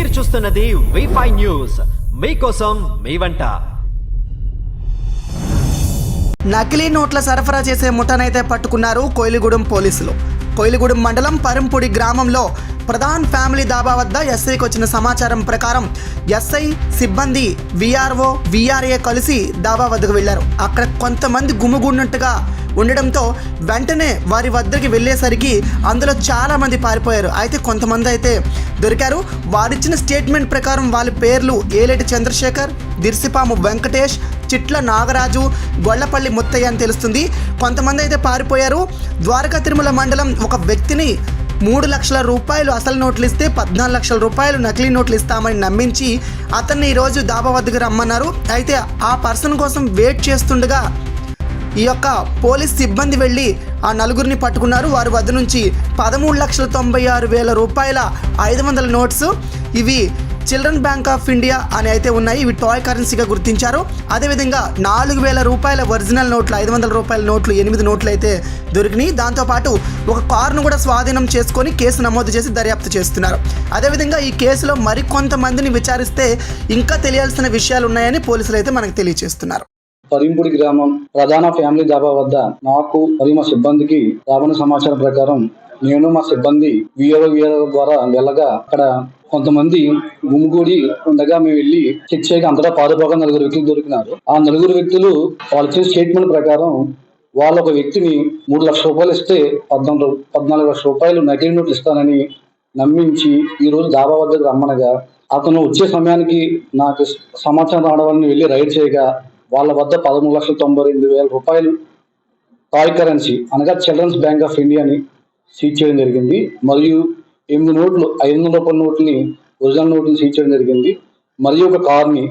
మీరు చూస్తున్నది V five news మీకోసం మీ వంట. నకిలీ నోట్ల సరఫరా చేసే ముఠానైతే పట్టుకున్నారు కోయిలిగూడెం పోలీసులు. కోయిలిగూడెం మండలం పరంపూడి గ్రామంలో ప్రధాన్ ఫ్యామిలీ దాబా వద్ద ఎస్ఐకి వచ్చిన సమాచారం ప్రకారం ఎస్ఐ సిబ్బంది విఆర్ఓ విఆర్ఏ కలిసి దాబా వద్దకు వెళ్ళారు అక్కడ కొంతమంది గుమిగూడినట్టుగా ఉండడంతో వెంటనే వారి వద్దకి వెళ్ళేసరికి అందులో చాలామంది పారిపోయారు. అయితే కొంతమంది అయితే దొరికారు. వారిచ్చిన స్టేట్మెంట్ ప్రకారం వాళ్ళ పేర్లు ఏలేటి చంద్రశేఖర్ దిర్సిపాము వెంకటేష్ చిట్ల నాగరాజు గొల్లపల్లి ముత్తయ్య అని తెలుస్తుంది. కొంతమంది అయితే పారిపోయారు. ద్వారకా తిరుమల మండలం ఒక వ్యక్తిని మూడు లక్షల రూపాయలు అసలు నోట్లు ఇస్తే పద్నాలుగు లక్షల రూపాయలు నకిలీ నోట్లు ఇస్తామని నమ్మించి అతన్ని ఈరోజు దాబా వద్దకు రమ్మన్నారు. అయితే ఆ పర్సన్ కోసం వెయిట్ చేస్తుండగా ఈ యొక్క పోలీస్ సిబ్బంది వెళ్ళి ఆ నలుగురిని పట్టుకున్నారు. వారి వద్ద నుంచి పదమూడు లక్షల తొంభై ఆరు వేల రూపాయల ఐదు వందల నోట్స్. ఇవి చిల్డ్రన్ బ్యాంక్ ఆఫ్ ఇండియా అని అయితే ఉన్నాయి. ఇవి టాయ్ కరెన్సీగా గుర్తించారు. అదేవిధంగా నాలుగు వేల రూపాయల ఒరిజినల్ నోట్లు ఐదు వందల రూపాయల నోట్లు ఎనిమిది నోట్లు అయితే దొరికినాయి. దాంతోపాటు ఒక కారును కూడా స్వాధీనం చేసుకొని కేసు నమోదు చేసి దర్యాప్తు చేస్తున్నారు. అదేవిధంగా ఈ కేసులో మరికొంతమందిని విచారిస్తే ఇంకా తెలియాల్సిన విషయాలు ఉన్నాయని పోలీసులు అయితే మనకు తెలియజేస్తున్నారు. పరింపుడి గ్రామం ప్రధాన ఫ్యామిలీ దాబా వద్ద నాకు మరియు మా సిబ్బందికి రాబడిన సమాచారం ప్రకారం నేను మా సిబ్బంది విఆర్ఓ విఆర్ఓ ద్వారా వెళ్ళగా అక్కడ కొంతమంది గుమ్మిగూడి ఉండగా మేము వెళ్ళి చెక్ చేయక అంతటా పారిపోగా నలుగురు వ్యక్తులు దొరికినారు. ఆ నలుగురు వ్యక్తులు వాళ్ళు ఇచ్చిన స్టేట్మెంట్ ప్రకారం వాళ్ళ ఒక వ్యక్తిని మూడు లక్షల రూపాయలు ఇస్తే పద్నాలుగు పద్నాలుగు లక్షల రూపాయలు నకిలీ నోట్లు ఇస్తానని నమ్మించి ఈరోజు దాబా వద్దకు రమ్మనగా అతను వచ్చే సమయానికి నాకు సమాచారం రావడం వల్ల నేను వెళ్ళి రైడ్ చేయగా వాళ్ళ వద్ద పదమూడు లక్షల తొంభై రెండు వేల రూపాయలు టాయ్ కరెన్సీ అనగా చిల్డ్రన్స్ బ్యాంక్ ఆఫ్ ఇండియాని సీజ్ చేయడం జరిగింది మరియు ఎనిమిది నోట్లు ఐదు వందల రూపాయల నోట్లని ఒరిజినల్ నోట్ని సీజ్ చేయడం జరిగింది మరియు ఒక కార్ని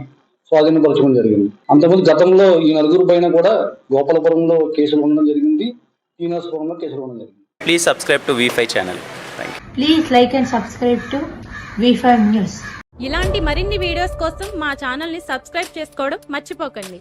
స్వాధీనపరచడం జరిగింది అంతకుముందు గతంలో ఈ నలుగురు పైన కూడా గోపాలపురంలో కేసులు ఉండడం జరిగింది శ్రీనివాసపురంలో కేసులు ఉండడం జరిగింది Please subscribe to V5 channel. Thank you. Please like and subscribe to V5 News. ఇలాంటి మరిన్ని వీడియోస్ కోసం మా ఛానల్ని సబ్స్క్రైబ్ చేసుకోవడం మర్చిపోకండి